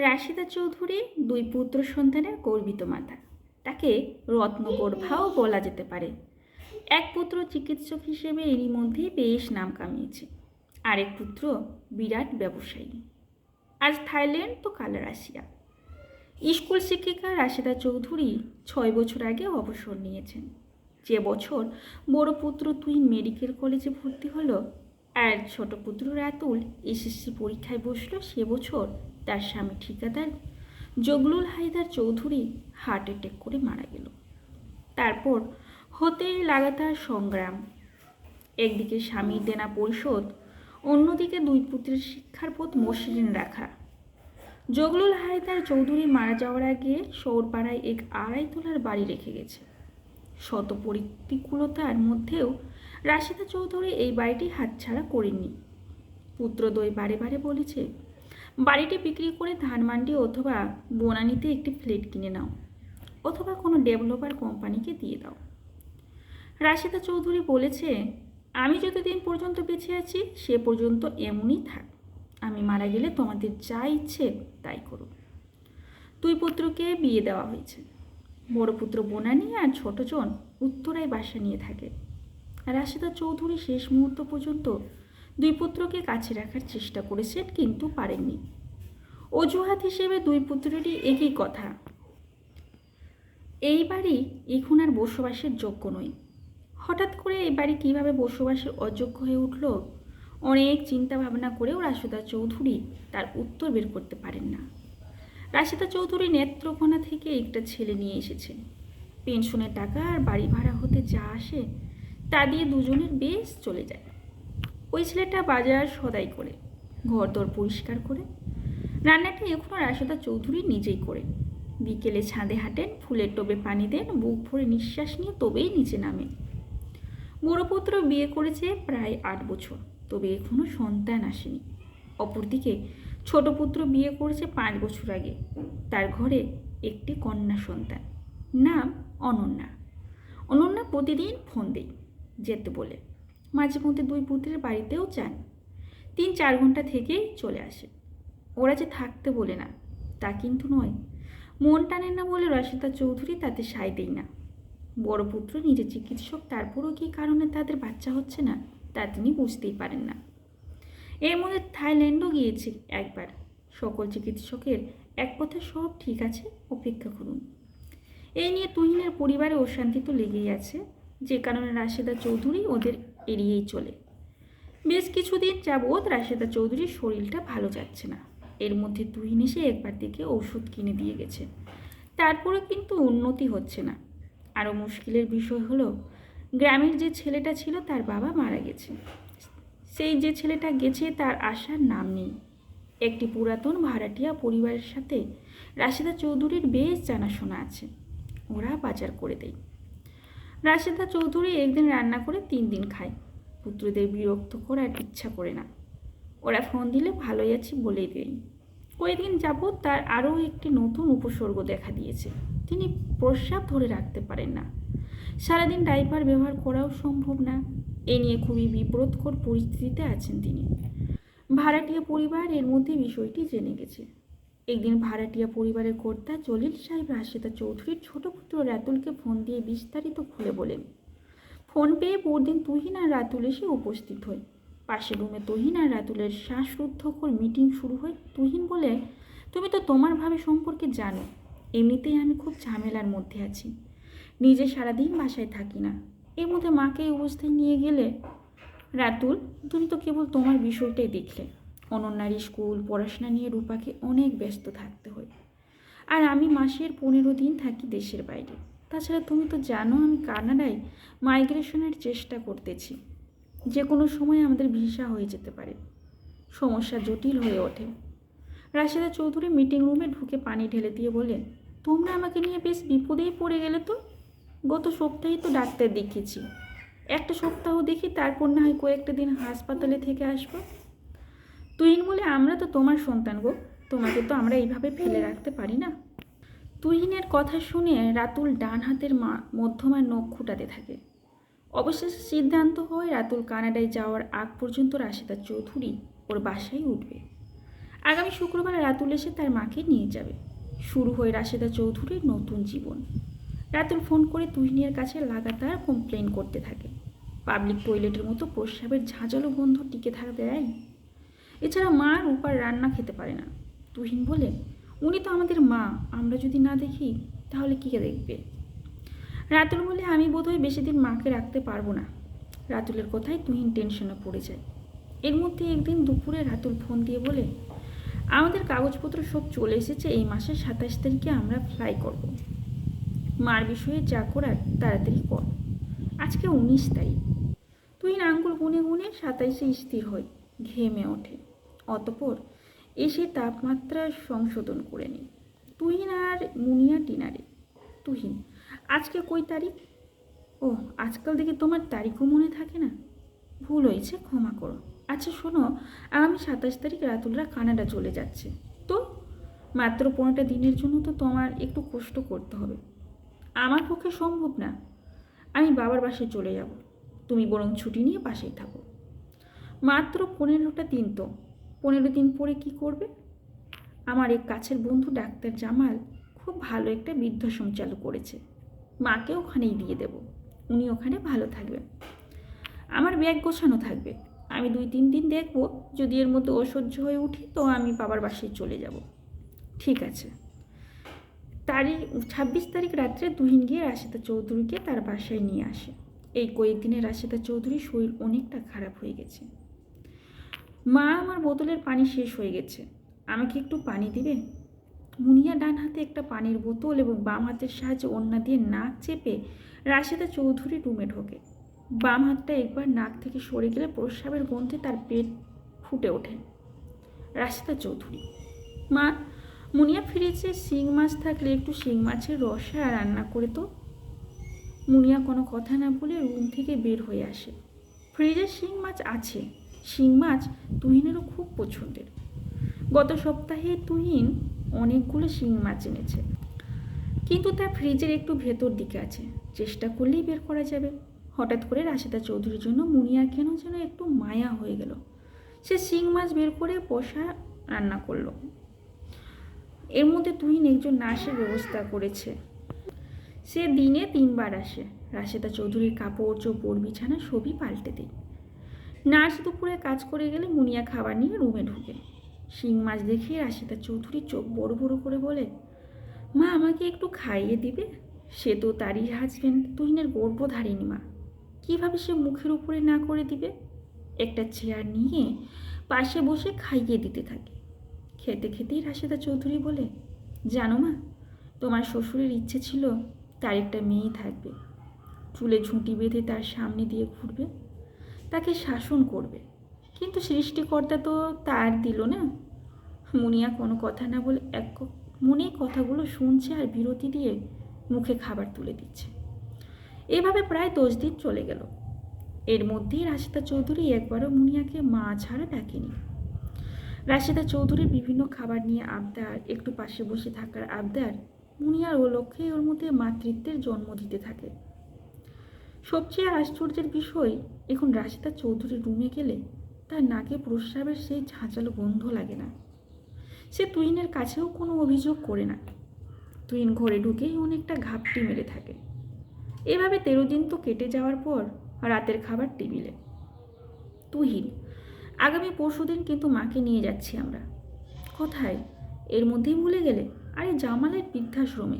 রাশিদা চৌধুরী দুই পুত্র সন্তানের গর্বিত মাতা। তাকে রত্নগর্ভাও বলা যেতে পারে। এক পুত্র চিকিৎসক হিসেবে এরই মধ্যে বেশ নাম কামিয়েছে। আরেক পুত্র বিরাট ব্যবসায়ী। আজ থাইল্যান্ড তো কাল রাশিয়া। স্কুল শিক্ষিকা রাশিদা চৌধুরী ছয় বছর আগে অবসর নিয়েছেন। যে বছর বড় পুত্র তুই মেডিকেল কলেজে ভর্তি হলো, আর ছোট পুত্র রাতুল এসএসসি পরীক্ষায় বসল, সে বছর তার স্বামী ঠিকাদার জগলুল হায়দার চৌধুরী হার্ট অ্যাটেক করে মারা গেল। তারপর হতেই লাগাতার সংগ্রাম। একদিকে স্বামীর দেনা পরিশোধ, অন্যদিকে দুই পুত্রের শিক্ষার পথ মসৃণ রাখা। জগলুল হায়দার চৌধুরী মারা যাওয়ার আগে শহরপাড়ায় এক আড়াই তোলার বাড়ি রেখে গেছে। শত প্রতিকূলতার মধ্যেও রাশিদা চৌধুরী এই বাড়িটি হাতছাড়া করেননি। পুত্রদ্বয় বারে বারে বলেছে বাড়িটি বিক্রি করে ধানমান্ডি অথবা বনানীতে একটি ফ্ল্যাট কিনে নাও, অথবা কোনো ডেভেলপার কোম্পানিকে দিয়ে দাও। রাশিদা চৌধুরী বলেছে, আমি যতদিন পর্যন্ত বেঁচে আছি, সে পর্যন্ত এমনই থাক। আমি মারা গেলে তোমাদের যা ইচ্ছে তাই করো। দুই পুত্রকে বিয়ে দেওয়া হয়েছে। বড় পুত্র বনানী আর ছোটজন উত্তরায় বাসা নিয়ে থাকে। রাশিদা চৌধুরী শেষ মুহূর্ত পর্যন্ত দুই পুত্রকে কাছে রাখার চেষ্টা করেছেন, কিন্তু পারেননি। অজুহাত হিসেবে দুই পুত্রেরই একই কথা। এই বাড়ি এখন আর বসবাসের যোগ্য নয়। হঠাৎ করে এই বাড়ি কীভাবে বসবাসের অযোগ্য হয়ে উঠল, অনেক চিন্তা ভাবনা করেও রাশিদা চৌধুরী তার উত্তর বের করতে পারেন না। রাশিদা চৌধুরী নেত্রকোনা থেকে একটা ছেলে নিয়ে এসেছেন পেনশনের টাকা আর বাড়ি ভাড়া হতে যা আসে, তা দিয়ে দুজনের বেশ চলে যায়। ওই ছেলেটা বাজার সদাই করে, ঘরদর পরিষ্কার করে, রান্নাটা এখনও রাশিদা চৌধুরী নিজেই করে। বিকেলে ছাদে হাঁটেন, ফুলের টোবে পানি দেন, বুক ভরে নিঃশ্বাস নিয়ে তবেই নিচে নামেন বড় পুত্র বিয়ে করেছে প্রায় আট বছর, তবে এখনও সন্তান আসেনি। অপরদিকে ছোট পুত্র বিয়ে করেছে পাঁচ বছর আগে। তার ঘরে একটি কন্যা সন্তান, নাম অনন্যা। অনন্যা প্রতিদিন ফোন দেই যেতে বলে। মাঝে মধ্যে দুই পুত্রের বাড়িতেও যান তিন চার ঘণ্টা থেকেই চলে আসে। ওরা যে থাকতে বলে না, তা কিন্তু নয়। মন টানেন না বলে রসিতা চৌধুরী তাতে সায় দেই না। বড় পুত্র নিজে চিকিৎসক, তারপরও কী কারণে তাদের বাচ্চা হচ্ছে না, তা তিনি বুঝতেই পারেন না। এর মধ্যে থাইল্যান্ডও গিয়েছি একবার। সকল চিকিৎসকের এক কথা সব ঠিক আছে, অপেক্ষা করুন। এই নিয়ে তুহিনের পরিবারে অশান্তি তো লেগেই আছে। যে কারণে রাশেদা চৌধুরী ওদের এড়িয়েই চলে। বেশ কিছুদিন যাবৎ রাশেদা চৌধুরীর শরীরটা ভালো যাচ্ছে না। এর মধ্যে তুহিন এসে একবার থেকে ওষুধ কিনে দিয়ে গেছে। তারপরে কিন্তু উন্নতি হচ্ছে না। আরও মুশকিলের বিষয় হলো, গ্রামের যে ছেলেটা ছিল তার বাবা মারা গেছে। সেই যে ছেলেটা গেছে তার আসার নাম নেই। একটি পুরাতন ভাড়াটিয়া পরিবারের সাথে রাশিদা চৌধুরীর বেশ জানাশোনা আছে। ওরা বাজার করে দেয়। রাশিদা চৌধুরী একদিন রান্না করে তিন দিন খায়। পুত্রদের বিরক্ত করার ইচ্ছা করে না। ওরা ফোন দিলে, ভালোই আছি বলেই দেয়। কয়েকদিন যাবৎ তার আরও একটি নতুন উপসর্গ দেখা দিয়েছে। তিনি প্রস্রাব ধরে রাখতে পারেন না। সারাদিন ডাইপার ব্যবহার করাও সম্ভব না। এ নিয়ে খুবই বিব্রতকর পরিস্থিতিতে আছেন তিনি। ভাড়াটিয়া পরিবার এর মধ্যে বিষয়টি জেনে গেছে। একদিন ভাড়াটিয়া পরিবারের কর্তা জলিল সাহেব রাশেদা চৌধুরীর ছোট পুত্র রাতুলকে ফোন দিয়ে বিস্তারিত খুলে বলেন, ফোন পেয়ে পরদিন তুহিন আর রাতুল এসে উপস্থিত হয়। পাশের রুমে তুহিন আর রাতুলের শ্বাসরুদ্ধকর মিটিং শুরু হয়। তুহিন বলে, তুমি তো তোমার ভাবে সম্পর্কে জানো, এমনিতেই আমি খুব ঝামেলার মধ্যে আছি। নিজে সারাদিন বাসায় থাকি না। এর মধ্যে মাকে এই অবস্থায় নিয়ে গেলে? রাতুল, তুমি তো কেবল তোমার বিষয়টাই দেখলে। অনন্যার স্কুল, পড়াশোনা নিয়ে রূপাকে অনেক ব্যস্ত থাকতে হয়। আর আমি মাসের পনেরো দিন থাকি দেশের বাইরে। তাছাড়া তুমি তো জানো আমি কানাডায় মাইগ্রেশনের চেষ্টা করতেছি। যে কোনো সময় আমাদের ভিসা হয়ে যেতে পারে। সমস্যা জটিল হয়ে ওঠে। রাশিদা চৌধুরী মিটিং রুমে ঢুকে পানি ঢেলে দিয়ে বলে তোমরা আমাকে নিয়ে বেশ বিপদেই পড়ে গেলে তো? গত সপ্তাহেই তো ডাক্তার দেখিয়েছি। একটা সপ্তাহ দেখি তারপর না হয় কয়েকটা দিন হাসপাতালে থেকে আসব। তুহিন বলে আমরা তো তোমার সন্তান গো। তোমাকে তো আমরা এইভাবে ফেলে রাখতে পারি না। তুহিনের কথা শুনে রাতুল ডান হাতের মা, মধ্যমার নখ খুঁটাতে থাকে। অবশেষে সিদ্ধান্ত হয় রাতুল কানাডায় যাওয়ার আগ পর্যন্ত রাশেদা চৌধুরী ওর বাসায় উঠবে। আগামী শুক্রবার রাতুল এসে তার মাকে নিয়ে যাবে। শুরু হয় রাশেদা চৌধুরীর নতুন জীবন। রাতুল ফোন করে তুহিনের কাছে লাগাতার কমপ্লেন করতে থাকে। পাবলিক টয়লেটের মতো প্রস্রাবের ঝাঁঝালো গন্ধ টিকে থাকা দেয় এছাড়া মা রূপার রান্না খেতে পারে না। তুহিন বলে, উনি তো আমাদের মা, আমরা যদি না দেখি, তাহলে কী দেখবে? রাতুল বলে, আমি বোধহয় বেশি দিন মাকে রাখতে পারব না। রাতুলের কথায় তুহিন টেনশনে পড়ে যায়। এর মধ্যে একদিন দুপুরে রাতুল ফোন দিয়ে বলে, আমাদের কাগজপত্র সব চলে এসেছে, এই মাসের সাতাশ তারিখে আমরা ফ্লাই করব। মার বিষয়ে যা করার, তাড়াতাড়ি কর। আজকে উনিশ তারিখ। তুহিন আঙ্গুল গুনে গুনে সাতাইশে স্থির হয়, ঘেমে ওঠে। অতপর এসে তাপমাত্রা সংশোধন করে নিই তুহিন আর মুনিয়া টিনারে। তুহিন, আজকে কই তারিখ? ও, আজকাল দেখি তোমার তারিখও মনে থাকে না। ভুল হয়েছে, ক্ষমা করো। আচ্ছা শোনো, আগামী সাতাশ তারিখ রাতুলরা কানাডা চলে যাচ্ছে। তো? মাত্র পনেরোটা দিনের জন্য তো তোমার একটু কষ্ট করতে হবে। আমার পক্ষে সম্ভব না। আমি বাবার বাসায় চলে যাব। তুমি বরং ছুটি নিয়ে পাশেই থাকো। মাত্র পনেরোটা দিন তো। পনেরো দিন পরে কি করবে? আমার এক কাছের বন্ধু ডাক্তার জামাল খুব ভালো একটা বৃদ্ধাশ্রম চালু করেছে। মাকে ওখানেই দিয়ে দেব। উনি ওখানে ভালো থাকবেন। আমার ব্যাগ গোছানো থাকবে। আমি দুই তিন দিন দেখব। যদি এর মধ্যে অসহ্য হয়ে উঠি, তো আমি বাবার বাসায় চলে যাব। ঠিক আছে। তারিখ, ছাব্বিশ তারিখ রাত্রে তুহিন গিয়ে রাশিদা চৌধুরীকে তার বাসায় নিয়ে আসে। এই কয়েকদিনে রাশিদা চৌধুরীর শরীর অনেকটা খারাপ হয়ে গেছে। মা, আমার বোতলের পানি শেষ হয়ে গেছে। আমাকে একটু পানি দিবে? মুনিয়া ডান হাতে একটা পানির বোতল এবং বাম হাতের সাহায্যে ওন্না দিয়ে নাক চেপে রাশিদা চৌধুরী রুমে ঢোকে। বাম হাতটা একবার নাক থেকে সরে গেলে প্রস্রাবের গন্ধে তার পেট ফুটে ওঠে। রাশিদা চৌধুরী। মা, মুনিয়া ফিরেছে, শিং মাছ থাকলে একটু শিং মাছের রসা রান্না করে তো। মুনিয়া কোনো কথা না বলে রুম থেকে বের হয়ে আসে। ফ্রিজে শিং মাছ আছে। শিং মাছ তুহিনেরও খুব পছন্দের। গত সপ্তাহে তুহিন অনেকগুলো শিং মাছ এনেছে। কিন্তু তা ফ্রিজের একটু ভেতর দিকে আছে। চেষ্টা করলেই বের করা যাবে। হঠাৎ করে রাশেদা চৌধুরীর জন্য মুনিয়ার কেন যেন একটু মায়া হয়ে গেল। সে শিং মাছ বের করে পোষা রান্না করল। এর মধ্যে তুহিন একজন নার্সের ব্যবস্থা করেছে। সে দিনে তিনবার আসে। রাশেদা চৌধুরীর কাপড়, চোপড়, বিছানা সবই পাল্টে দেয়। নার্স দুপুরে কাজ করে গেলে মুনিয়া খাবার নিয়ে রুমে ঢুকে। শিং মাছ দেখে রাশেদা চৌধুরী চোখ বড় বড় করে বলে, মা, আমাকে একটু খাইয়ে দিবে? সে তো তারই হাজবেন্ড তুহিনের গর্ভধারিণী মা। কীভাবে সে মুখের উপরে না করে দিবে? একটা চেয়ার নিয়ে পাশে বসে খাইয়ে দিতে থাকে। খেতে খেতেই রাশেদা চৌধুরী বলে, জানো মা, তোমার শ্বশুরের ইচ্ছে ছিল তার একটা মেয়ে থাকবে। চুলে ঝুঁটি বেঁধে তার সামনে দিয়ে ঘুরবে। তাকে শাসন করবে। কিন্তু সৃষ্টিকর্তা তো তার দিল না। মুনিয়া কোনো কথা না বলে এক মনে কথাগুলো শুনছে আর বিরতি দিয়ে মুখে খাবার তুলে দিচ্ছে। এভাবে প্রায় দশ দিন চলে গেল। এর মধ্যেই রাশিদা চৌধুরী একবারও মুনিয়াকে মা ছাড়া ডাকেনি। রাশিদা চৌধুরীর বিভিন্ন খাবার নিয়ে আবদার, একটু পাশে বসে থাকার আবদার মুনিয়ার ও লক্ষ্যে ওর মধ্যে মাতৃত্বের জন্ম দিতে থাকে। সবচেয়ে আশ্চর্যের বিষয়, এখন রাশিদা চৌধুরীর রুমে গেলে তার নাকে প্রস্রাবের সেই ঝাঁচালো গন্ধ লাগে না। সে তুইনের কাছেও কোনো অভিযোগ করে না। তুইন ঘরে ঢুকেই অনেকটা ঘাপটি মেরে থাকে। এভাবে তেরো দিন তো কেটে যাওয়ার পর রাতের খাবার টেবিলে। তুহিন, আগামী পরশুদিন কিন্তু মাকে নিয়ে যাচ্ছি আমরা। কোথায়? এর মধ্যেই ভুলে গেলে? আরে জামালের বৃদ্ধাশ্রমে।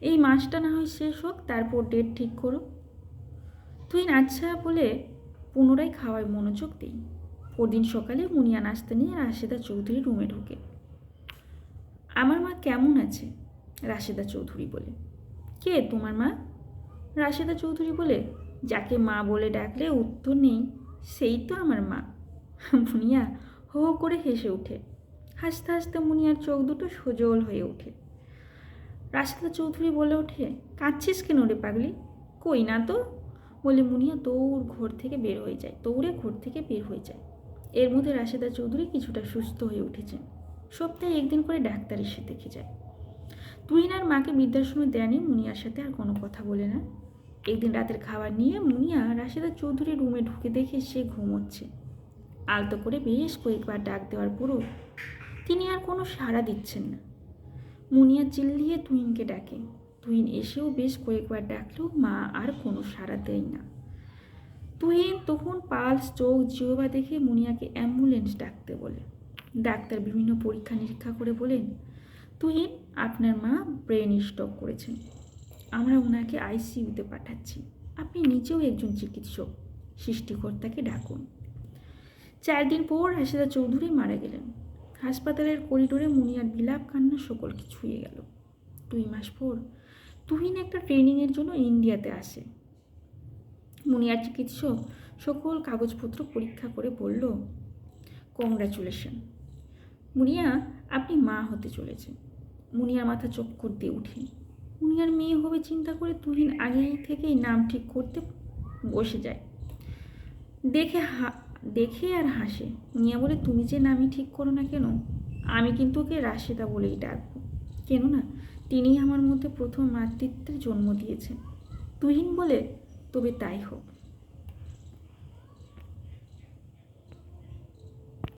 এই মাসটা না হয় শেষ হোক, তারপর ডেট ঠিক করো। তুই আচ্ছা বলে পুনরায় খাওয়ায় মনোযোগ দিই। পরদিন সকালে মুনিয়া নাস্তা নিয়ে রাশেদা চৌধুরী রুমে ঢোকে। আমার মা কেমন আছে? রাশেদা চৌধুরী বলে। কে তোমার মা? রাশেদা চৌধুরী বলে, যাকে মা বলে ডাকলে উত্তর নেই, সেই তো আমার মা। মুনিয়া হো হো করে হেসে ওঠে। হাসতে হাসতে মুনিয়ার চোখ দুটো সজল হয়ে ওঠে। রাশেদা চৌধুরী বলে ওঠে, কাঁদছিস কেন রে পাগলি? কই না তো? বলে মুনিয়া দৌড় ঘর থেকে বের হয়ে যায়, দৌড়ে ঘর থেকে বের হয়ে যায়। এর মধ্যে রাশেদা চৌধুরী কিছুটা সুস্থ হয়ে উঠেছেন। সপ্তাহে একদিন করে ডাক্তার এসে দেখে যায়। তুহিন আর মাকে বৃদ্ধাশ্রমে দেয়নি, মুনিয়ার সাথে আর কোনো কথা বলে না। একদিন রাতের খাবার নিয়ে মুনিয়া রাশেদা চৌধুরীর রুমে ঢুকে দেখে সে ঘুমোচ্ছে। আলতো করে বেশ কয়েকবার ডাক দেওয়ার পরও তিনি আর কোনো সাড়া দিচ্ছেন না। মুনিয়া চিল্লিয়ে তুহিনকে ডাকে তুহিন এসেও বেশ কয়েকবার ডাকলেও মা, আর কোনো সাড়া দেয় না। তুহিন তখন পালস চোখ জিওবা দেখে মুনিয়াকে অ্যাম্বুলেন্স ডাকতে বলে। ডাক্তার বিভিন্ন পরীক্ষা নিরীক্ষা করে বলেন তুহিন আপনার মা ব্রেন স্টক করেছেন। আমরা ওনাকে আইসিইউতে পাঠাচ্ছি। আপনি নিজেও একজন চিকিৎসক। সৃষ্টিকর্তাকে ডাকুন। চার দিন পর হাসিদা চৌধুরী মারা গেলেন। হাসপাতালের করিডোরে মুনিয়ার বিলাপ কান্না সকলকে ছুঁয়ে গেল। দুই মাস পর তুহিন একটা ট্রেনিংয়ের জন্য ইন্ডিয়াতে আসে। মুনিয়ার চিকিৎসক সকল কাগজপত্র পরীক্ষা করে বলল কংগ্রাচুলেশন মুনিয়া, আপনি মা হতে চলেছেন। মুনিয়ার মাথা চক্কর দিয়ে উঠে। মুনিয়ার মেয়ে হবে চিন্তা করে তুহিন আগে থেকেই নাম ঠিক করতে বসে যায়। দেখে হা, দেখে আর হাসে। মুনিয়া বলে, তুমি যে নামই ঠিক করো না কেন? আমি কিন্তু ওকে রাশেদা বলেই ডাকবো। কেননা তিনিই আমার মধ্যে প্রথম মাতৃত্বের জন্ম দিয়েছেন। তুহিন বলে তবে তাই হোক।